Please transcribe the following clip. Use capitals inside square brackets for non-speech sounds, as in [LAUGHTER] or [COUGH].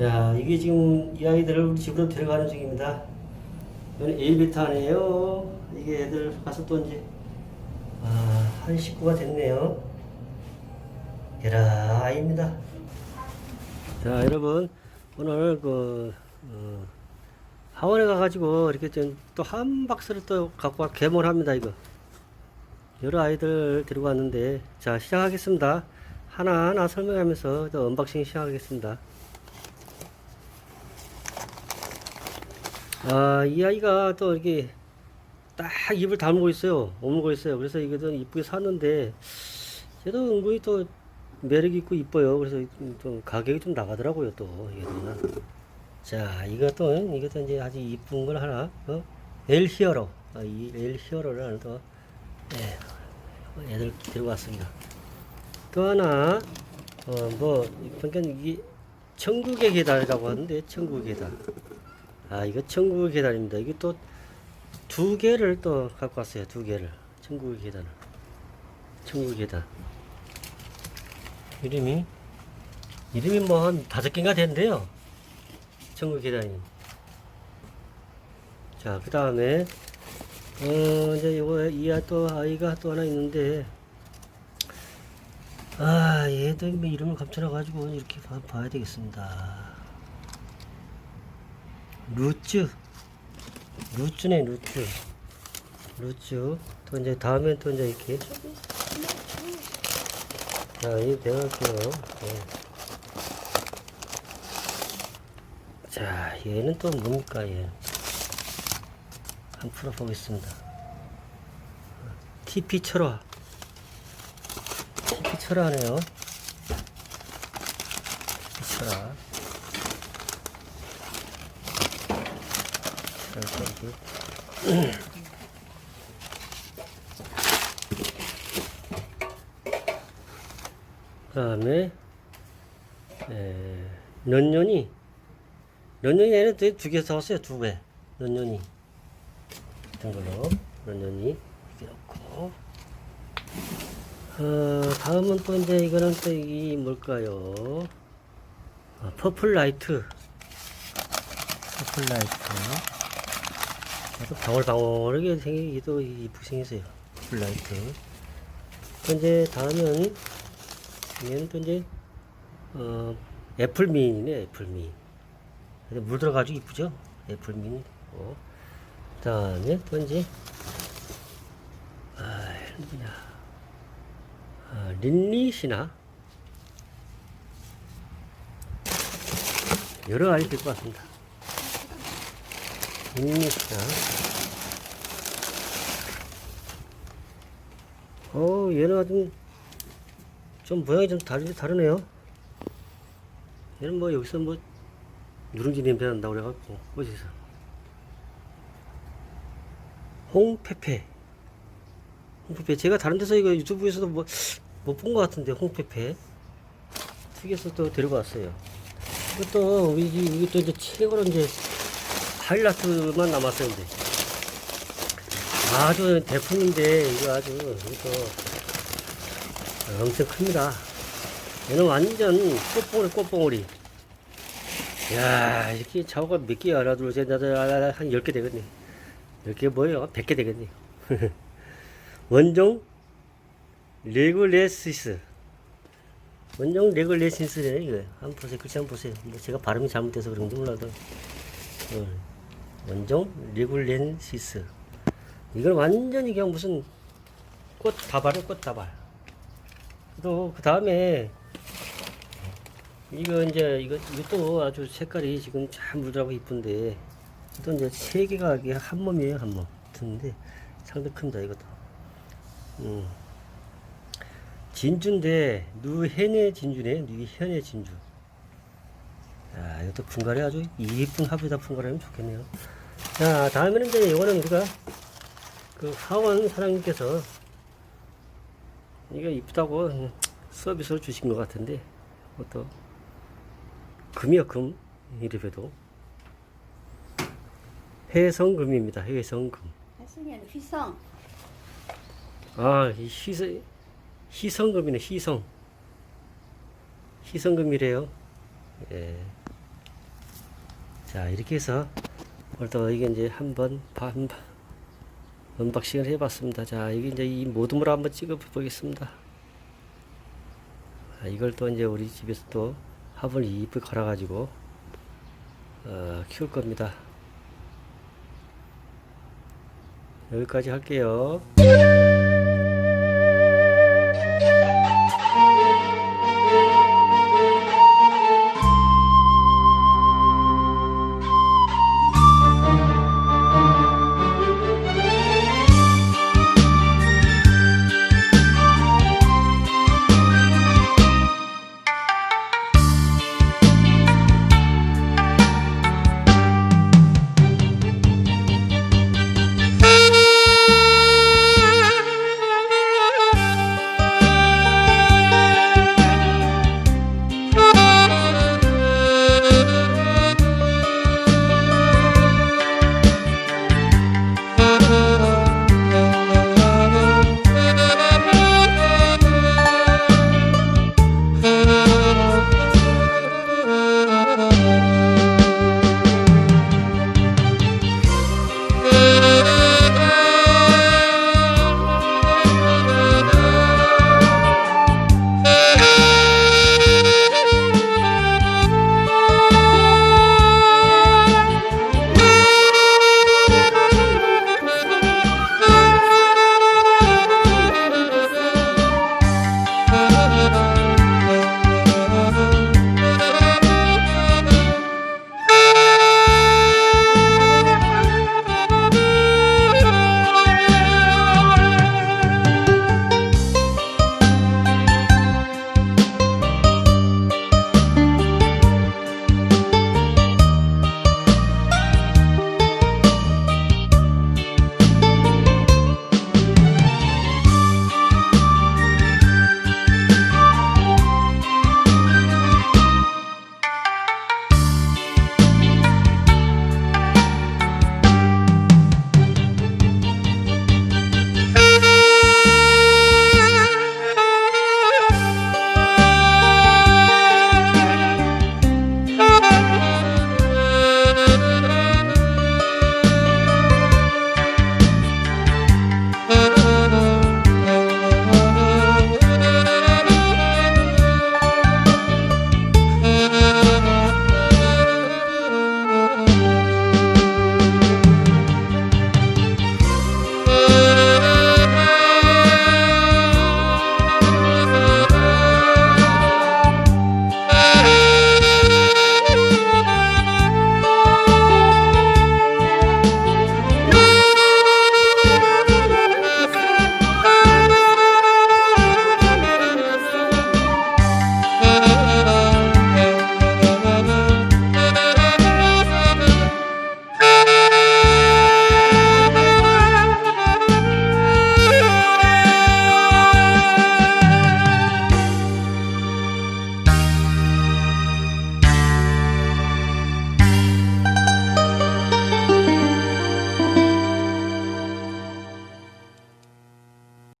야, 이게 지금 이 아이들을 우리 집으로 데려가는 중입니다. 이건 안에요. 이게 애들 가서 또 이제, 아, 한 식구가 됐네요. 얘라, 아이입니다. 자, 여러분, 오늘 그, 어, 하원에 가가지고 이렇게 좀또한 박스를 또 갖고 와 개몰합니다, 이거. 여러 아이들 데리고 왔는데, 자, 시작하겠습니다. 하나하나 설명하면서 또 언박싱 시작하겠습니다. 아, 이 아이가 또 이렇게 딱 입을 다물고 있어요. 오물고 있어요. 그래서 좀 이쁘게 샀는데, 쟤도 은근히 또 매력 있고 이뻐요. 그래서 좀 가격이 좀 나가더라고요, 또. 또. 자, 이것도, 이것도 이제 아주 이쁜 걸 하나, 어? 엘 히어로. 아, 이엘 히어로를 하나 또, 예, 애들 데리고 왔습니다. 또 하나, 어, 뭐, 그러니까 이게 천국의 계단이라고 하는데, 천국의 계단. 아, 이거 천국의 계단입니다. 이게 또 두 개를 또 갖고 왔어요. 두 개를. 천국의 계단을. 천국의 계단. 이름이, 이름이 뭐 한 다섯 개인가 된대요. 천국의 계단이. 자, 그 다음에, 어, 이제 요거, 이또 아이가 또 하나 있는데, 아, 얘도 뭐 이름을 감춰놔 가지고 이렇게 봐, 봐야 되겠습니다. 루츠. 루츠네, 루츠. 루츠. 또 이제 다음엔 또 이제 이렇게. 자, 이 내가 할게요. 네. 자, 얘는 또 뭡니까, 얘. 한번 풀어보겠습니다. TP 철화. TP 철화네요. TP 철화. 여기. 그 다음에, 에, 넌년이, 넌년이 얘는 두개 사왔어요, 두 개. 넌년이. 같은 걸로, 넌년이. 이렇게 넣고. 어, 다음은 또 이제 이거는 또 이 뭘까요? 아, 퍼플 라이트. 퍼플 라이트. 또 방울방울하게 생기기도 이쁘게 생겼어요. 퍼플 라이트. 또 이제 다음은 얘는 또 이제 어, 애플민이네 애플민. 근데 물 들어가지고 이쁘죠? 애플민. 어. 그 다음에 또 이제 아, 누구냐? 아, 린리시나 여러 아이 될 것 같습니다. 린리시나 어 얘는 아주 좀 모양이 좀 다르, 다르네요. 얘는 뭐 여기서 뭐 누룽지 냄새 난다고 그래갖고 어디서? 홍페페. 홍페페. 제가 다른 데서 이거 유튜브에서도 뭐 못 본 것 같은데 홍페페. 특이해서 또 데리고 왔어요. 이것도 집 이것도 이제 최고로 이제 하이라이트만 남았어요. 근데 아주 대품인데 이거 아주 이거 엄청 큽니다. 얘는 완전 꽃봉오리 꽃봉오리. 야 이렇게 자오가 몇개 알아들어서 한 10개 되겠네. 10개 뭐예요? 100개 되겠네. [LAUGHS] 원종 레글레시스. 원종 레글레시스네, 이거. 한번 보세요. 글씨 한번 보세요. 뭐 제가 발음이 잘못돼서 그런지 몰라도. 어, 원종 레글렌시스. 이건 완전히 그냥 무슨 꽃 다발이에요, 꽃 다발. 또, 그 다음에, 이거 이제, 이거, 이것도 아주 색깔이 지금 참 물들하고 이쁜데, 또 이제 세 개가 이게 한 몸이에요, 한 몸. 드는데, 상당히 큽니다, 이것도. 음. 진주인데, 누해의 진주네, 누현의 진주. 야, 이것도 분갈이 아주 이쁜 합에다 분갈이하면 좋겠네요. 자, 다음에는 이제 이거는 우리가 그 하원 사장님께서 이거 이쁘다고 서비스를 주신 것 같은데, 그것도 금이요, 금. 이래봬도. 해성금입니다, 해성금. 해성이는 휘성. 아, 이 희성, 희성금이네, 희성. 희성금이래요. 예. 자 이렇게 해서 오늘도 이게 이제 한번 반 언박싱을 해봤습니다. 자 이게 이제 이 모둠으로 한번 찍어 보겠습니다. 아, 이걸 또 이제 우리 집에서 또 화분을 이쁘게 갈아가지고 어, 키울 겁니다. 여기까지 할게요.